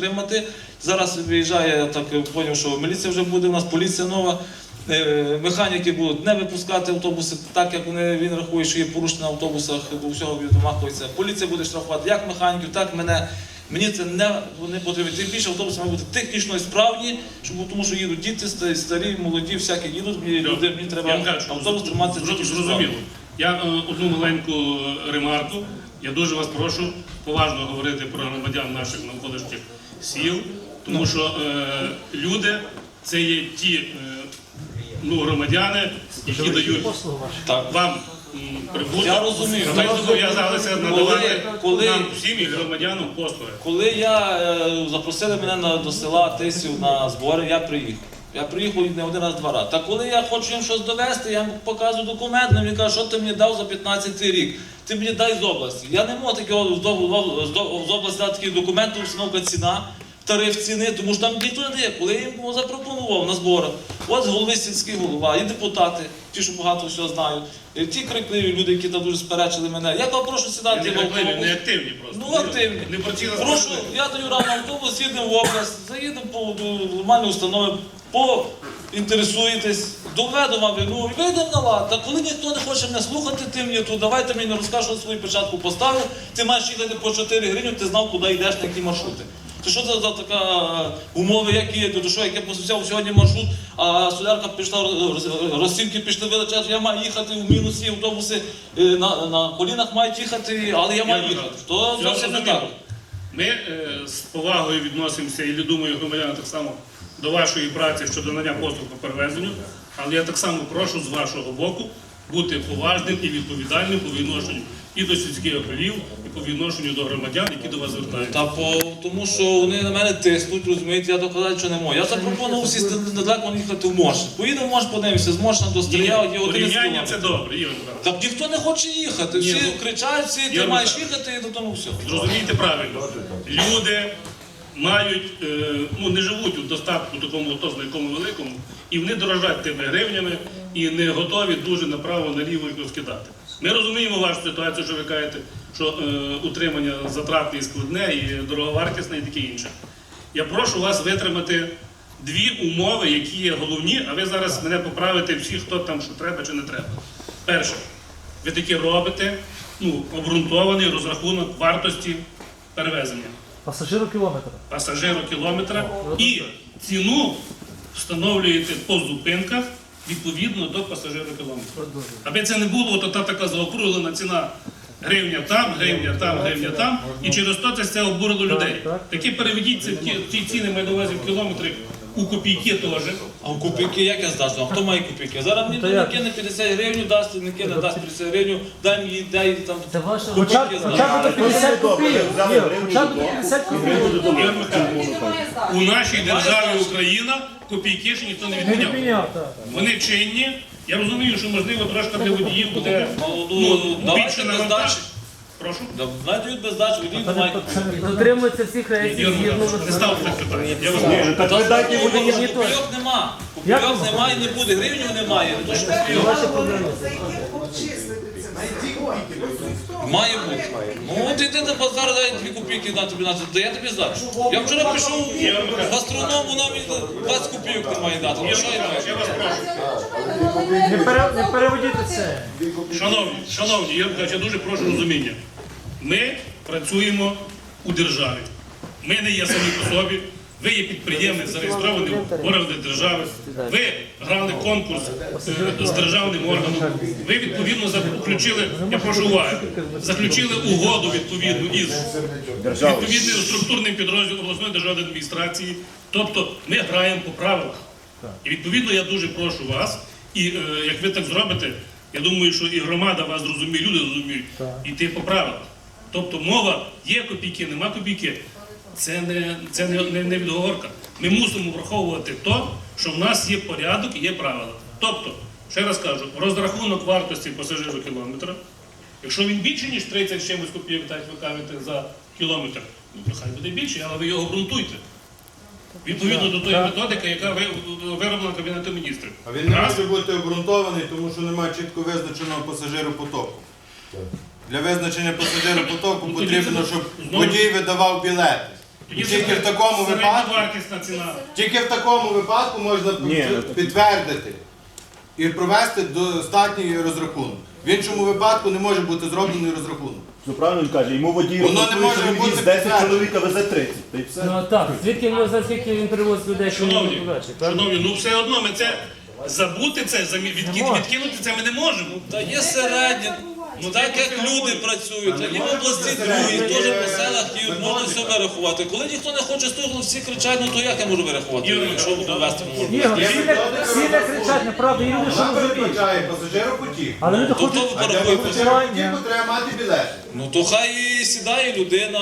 утримати. Зараз виїжджає, я так зрозумів, що міліція вже буде, у нас поліція нова. Е, Механіки будуть не випускати автобуси, так як вони, він рахує, що є порушення на автобусах, до всього відмахується. Поліція буде штрафувати як механіків, так мене. Мені це не, не потрібно. Тим більше автобуси мають бути технічно справні, щоб, тому що їдуть діти, старі, молоді, всякі їдуть, мені, люди, мені треба кажу, автобус тримати зро- технічно зрозуміло. Я е, одну маленьку е, ремарку. Я дуже вас прошу поважно говорити про громадян наших навколишніх сіл, тому що е, люди це є ті е, ну, громадяни, які дають вам м, прибуток. Я розумію. Ми зобов'язалися надавати коли- нам всім і громадянам послуги. Коли я е, запросили мене на, до села Тисів на збори, я приїхав. Я приїхав не один раз два рази. Та коли я хочу їм щось довести, я їм показую документ, вони кажуть, що ти мені дав за 15 рік. Ти мені дай з області. Я не можу таки з області дати такий документ, установка ціна, тариф ціни, тому що там дає. Коли я їм запропонував на зборах, от голови сільський голова, і депутати, ті, що багато всього знають, і ті крикливі люди, які там дуже сперечили мене. Я кажу, прошу сідати в автобус. не активні просто. Ну, активні. Не про Прошу, я даю рано автобус, їдемо в область, заїдемо по до нормальної установи, поінтересуєтесь, доведу вам вину і вийдемо на лад. Та коли ніхто не хоче мене слухати, ти мені тут, давайте мені не розкажеш, що свою початку поставив, ти маєш їхати по 4 гривні, ти знав, куди йдеш, на які маршрути. Це що це за така е, умови, які то що, як я посуцяв сьогодні маршрут, а солярка пішла, розцінки пішли величезні, я маю їхати в мінусі, автобуси е, на, на колінах мають їхати, але я маю їхати. То зовсім не так. Ми е, з повагою відносимося, і думаю, громадяни так само до вашої праці щодо надання послуг по перевезенню, але я так само прошу з вашого боку бути поважним і відповідальним по відношенню і до сільських голів, і по відношенню до громадян, які до вас звертаються. Та по тому, що вони на мене тиснуть, розумієте, я доказати, що не можу. Я запропонував сісти недалеко їхати в Мош. Поїдемо в подивимося, з Мошна до Стрія, є 11 Порівняння це добре, Ігор Михайлович. Так ніхто не хоче їхати. Всі ну, кричать, всі ти маєш їхати і до тому все. Зрозумійте правильно, люди мають, е, ну не живуть у достатку такому якому великому, і вони дорожать тими гривнями і не готові дуже направо наліво їх розкидати. Ми розуміємо вашу ситуацію, що ви кажете, що е, утримання затратне і складне, і дороговартісне, і таке інше. Я прошу вас витримати дві умови, які є головні, а ви зараз мене поправите всі, хто там що треба чи не треба. Перше, ви таки робите ну, обґрунтований розрахунок вартості перевезення Пасажиру кілометра. пасажиру кілометра і ціну встановлюєте по зупинках відповідно до пасажиру кілометра. Аби це не було от та така заокруглена ціна гривня там, гривня там, гривня там, і через то це все обурило людей. так. Такі переведіть ці, ціни маю на увазі в кілометри у копійки теж. А в копійки як я здачу? А хто має копійки? Зараз мені не кине 50 гривень, дасть, не кине, дасть 50 гривень, дай мені, дай там. Це ваше Копійки хоча, б- хоча б 50 копійок. Ні, Хоча б 50 копійок. У нашій державі Україна копійки ще ніхто не відміняв. Вони чинні. Я розумію, що можливо трошки для водіїв буде Ну, більше без навантаж. здачі. Прошу. Да, Дають без дачі, водій майку. Дотримується всіх реєстрів згідно не. Я вас Ні, Так ви дайте Ні, водію. ні, нема. Як нема? немає, не буде, Гривню немає. Ну, то що копійок. ваші проблеми. Має бути. Ну от іди на базар, дай дві копійки на тобі на це. Да я тобі здачу. Я вчора пішов в гастроном, вона мені 20 копійок не має дати. Ну що я маю? Я вас прошу. Не, пере, не переводіть це. Шановні, шановні, я, я дуже прошу розуміння. Ми працюємо у державі. Ми не є самі по собі. Ви є підприємець, зареєстрований в органах держави. Ви грали конкурс е, з державним органом. Ви відповідно заключили, я прошу уваги, заключили угоду відповідну із відповідним структурним підрозділом обласної державної адміністрації. Тобто ми граємо по правилах. І відповідно я дуже прошу вас, і е, як ви так зробите, я думаю, що і громада вас зрозуміє, люди зрозуміють, іти по правилах. Тобто мова є копійки, нема копійки. Це не, це не, не, не відговорка. Ми мусимо враховувати то, що в нас є порядок і є правила. Тобто, ще раз кажу, розрахунок вартості пасажиру кілометра. Якщо він більше, ніж 30 чимось копійок, так ви кажете, за кілометр, ну хай буде більше, але ви його ґрунтуйте. Відповідно до тої методики, яка вироблена Кабінетом міністрів. А він не Раз. може бути обґрунтований, тому що немає чітко визначеного пасажиропотоку. Для визначення пасажиропотоку Ну, тоді потрібно, щоб знову- водій видавав білети. Тільки в такому випадку- вартісна ціна. Тільки в такому випадку можна Ні, ну, так- підтвердити і провести достатній розрахунок. В іншому випадку не може бути зроблений розрахунок. Ну правильно він каже, йому водій Воно не рахує, може що він бути віз 10 підтверджено. чоловік, а везе 30. Та й все. Ну так, звідки він знає, скільки він привозить людей, що він Шановні, побачить, шановні, ну все одно ми це забути це, замі- відки- відкинути це ми не можемо. Та є середня. Ну так як люди працюють, а є в області другі, теж по селах і можна все вирахувати. Коли ніхто не хоче слухати, всі кричать, ну то як я можу вирахувати, якщо буду вести можу? Ігор, всі не, всі не кричать, неправда, є люди, що Вона розуміють. пасажиропотік. Але люди То хто хочуть... А для порахує? пасажиропотіку треба мати білети. Ну то хай сідає людина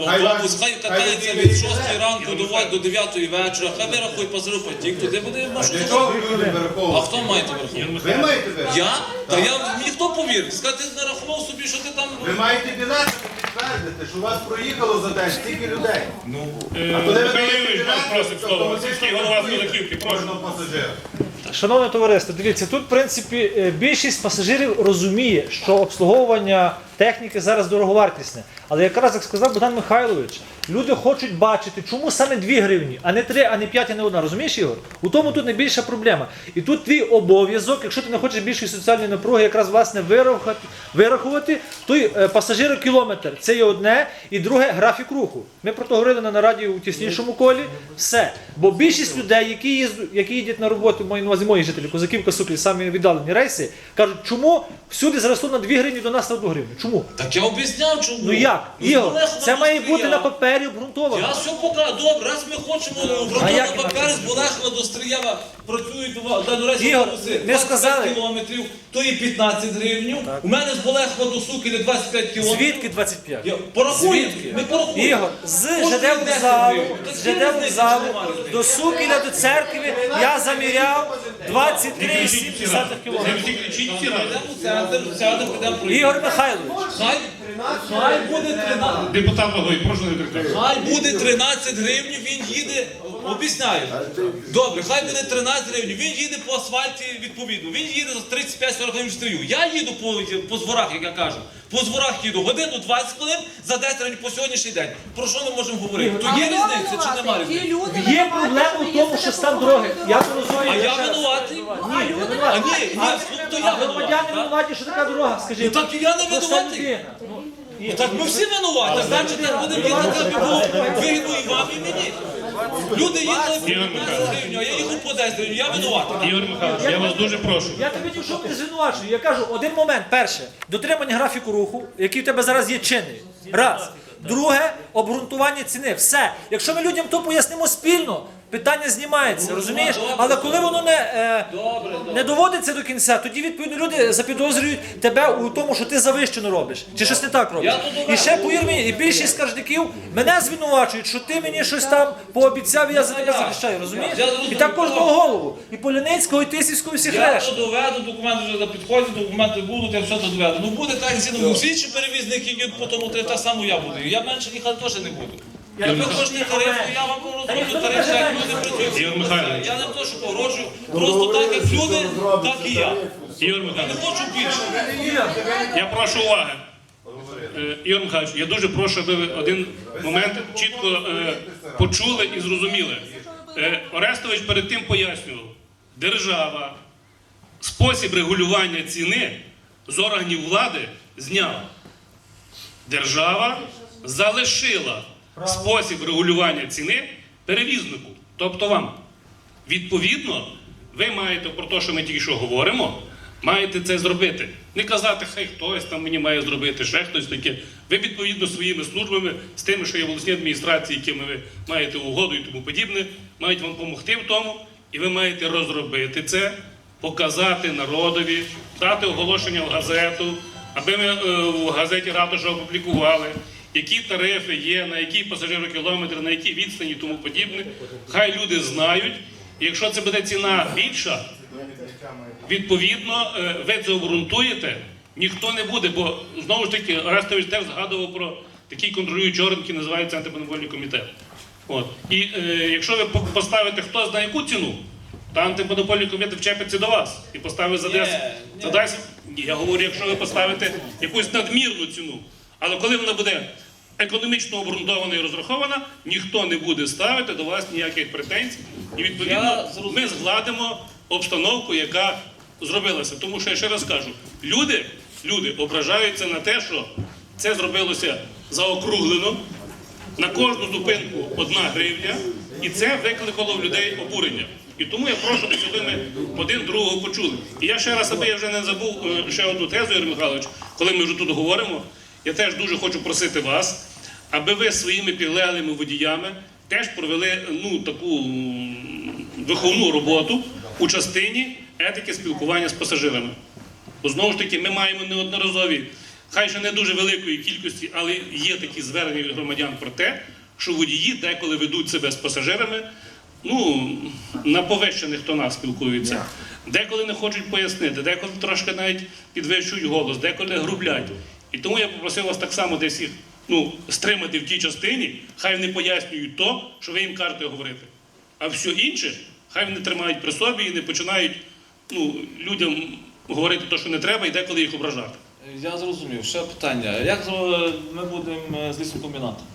в Хай автобус, хай хай катається ви від білети. 6 ранку до во- до 9 вечора, хай вирахує пасажиропотік, туди буде Для маршрут. чого люди А хто має то врахувати? Ви маєте вирахувати. Я? Та я мені хто повірить? Сказати, нарахував собі, що ти там. Ви маєте білети, щоб підтвердити, що у вас проїхало за день стільки людей. Ну, А коли ви Михайло Юрійович, вас просить то слово. автоматично Сільський голова з Козаківки, прошу. кожного пасажира. Шановне товариство, дивіться, тут в принципі е, більшість пасажирів розуміє, що обслуговування техніки зараз дороговартісне. Але якраз як сказав Богдан Михайлович, люди хочуть бачити, чому саме 2 гривні, а не 3, а не 5, а не 1. Розумієш, Ігор? У тому тут найбільша проблема. І тут твій обов'язок, якщо ти не хочеш більшої соціальної напруги, якраз власне вирахувати, той е, пасажирокілометр. Це є одне, і друге графік руху. Ми про то говорили на нараді у тіснішому колі. Все. Бо більшість людей, які їздять, які їдуть на роботу, мої на увазі мої жителі, Козаківка, суплі, самі віддалені рейси, кажуть, чому всюди зросло на 2 гривні до нас на 1 гривню? Чому? Так я об'ясняв, чому. Ну як? Ну, Ігор, це має бути на папері обґрунтовано. Я все покажу. Добре, раз ми хочемо обґрунтовано як папери з Болехова до Стрієва працюють у до речі, Ігор, автобуси ми 25 сказали- кілометрів, то і 15 гривень. У мене з Болехова до Сукіля 25 кілометрів. Звідки 25? Я Звідки? ми порахуємо. Ігор, з Коштує ЖД 10 вокзалу, гривень. З ЖД різниці, вокзалу що немає різниці? до Сукіля, до церкви я заміряв 23,7 Ви кілометрів. всі кричіть всі разом. Йдемо в центр, сядемо, підемо проїдемо. Ігор Михайлович, Хай, хай буде 13. Депутат Логой, прошу не кричати. Хай буде 13 гривень, він їде, обіцяю. Добре, хай буде 13 гривень, він їде по асфальті відповідно. Він їде за 35-40 гривень стрію. Я їду по, по зворах, як я кажу. По зворах їду годину 20 хвилин за 10 гривень по сьогоднішній день. Про що ми можемо говорити? То є різниця чи немає різниці? є проблема в тому, що стан дороги. Я це розумію. А я винуватий? Ні, А не ні, винуватий. ні, то я громадяни винуватий. винуваті, що така дорога, Ну так і я не Проста винуватий. людина. Ну, Так ми всі винуваті, значить так буде їхати, аби було вигідно і вам, і мені. Люди їхали по 15 гривень, а я їхав по 10 гривень, я винуватий. Ігор Михайлович, я вас дуже прошу. Я тобі ні в чому не звинувачую. Я кажу, один момент. Перше, дотримання графіку руху, який в тебе зараз є чинний. Раз. Друге, обґрунтування ціни. Все. Якщо ми людям то пояснимо спільно, питання знімається, розумієш? Але коли воно не, е, не доводиться до кінця, тоді відповідно люди запідозрюють тебе у тому, що ти завищено робиш. Чи щось не так робиш. І ще повір мені, і більшість скаржників мене звинувачують, що ти мені щось там пообіцяв, і я за тебе захищаю, розумієш? І так кожного голову. І Поляницького, і Тисівського, і всіх Я решт. то доведу, документи вже на підході, документи будуть, я все то доведу. Ну буде так, зіно, ну, всі інші перевізники їдуть по тому, то так само я буду. Я менше їхати теж не буду. Як ви хочете тарифу, я вам розроблю тариф, як люди працюють. Михайлович. Я не то, що погрожую, просто так як люди, так і я. Ігор Не Михайлович, хочу більше. я прошу уваги. Е, Ігор Михайлович, я дуже прошу, аби ви один момент чітко е, почули і зрозуміли. Е, Орестович перед тим пояснював, держава спосіб регулювання ціни з органів влади зняла. Держава залишила спосіб регулювання ціни перевізнику, тобто вам. Відповідно, ви маєте про те, що ми тільки що говоримо, маєте це зробити. Не казати, хай хтось там мені має зробити, ще хтось таке. Ви відповідно своїми службами, з тими, що є в обласній адміністрації, якими ви маєте угоду і тому подібне, мають вам допомогти в тому, і ви маєте розробити це, показати народові, дати оголошення в газету, аби ми е, в газеті ратуша опублікували, які тарифи є, на які пасажирокілометри, на які відстані і тому подібне. Хай люди знають. І якщо це буде ціна більша, відповідно, е, ви це обґрунтуєте, ніхто не буде, бо знову ж таки Орестович теж згадував про такий контролюючий орган, який називається антимонопольний комітет. От. І е, якщо ви поставите хто знає яку ціну, то антимонопольний комітет вчепиться до вас і поставить за Ні, 10. ні. За 10 ні, я говорю, якщо ви поставите якусь надмірну ціну. Але коли вона буде економічно обґрунтована і розрахована, ніхто не буде ставити до вас ніяких претензій. І відповідно ми згладимо обстановку, яка зробилася. Тому що я ще раз кажу, люди, люди ображаються на те, що це зробилося заокруглено. На кожну зупинку одна гривня, і це викликало в людей обурення. І тому я прошу, щоб ми один другого почули. І я ще раз, аби я вже не забув е, ще одну тезу, Ігор Михайлович, коли ми вже тут говоримо, я теж дуже хочу просити вас, аби ви своїми підлеглими водіями теж провели ну, таку виховну роботу у частині етики спілкування з пасажирами. Бо знову ж таки, ми маємо неодноразові, хай ще не дуже великої кількості, але є такі звернення від громадян про те, що водії деколи ведуть себе з пасажирами, ну, на повищених тонах спілкуються. Деколи не хочуть пояснити, деколи трошки навіть підвищують голос, деколи грублять. І тому я попросив вас так само десь їх ну, стримати в тій частині, хай вони пояснюють то, що ви їм кажете говорити. А все інше, хай вони тримають при собі і не починають ну, людям говорити те, що не треба, і деколи їх ображати. Я зрозумів. Ще питання. Як е, ми будемо з лісокомбінатом?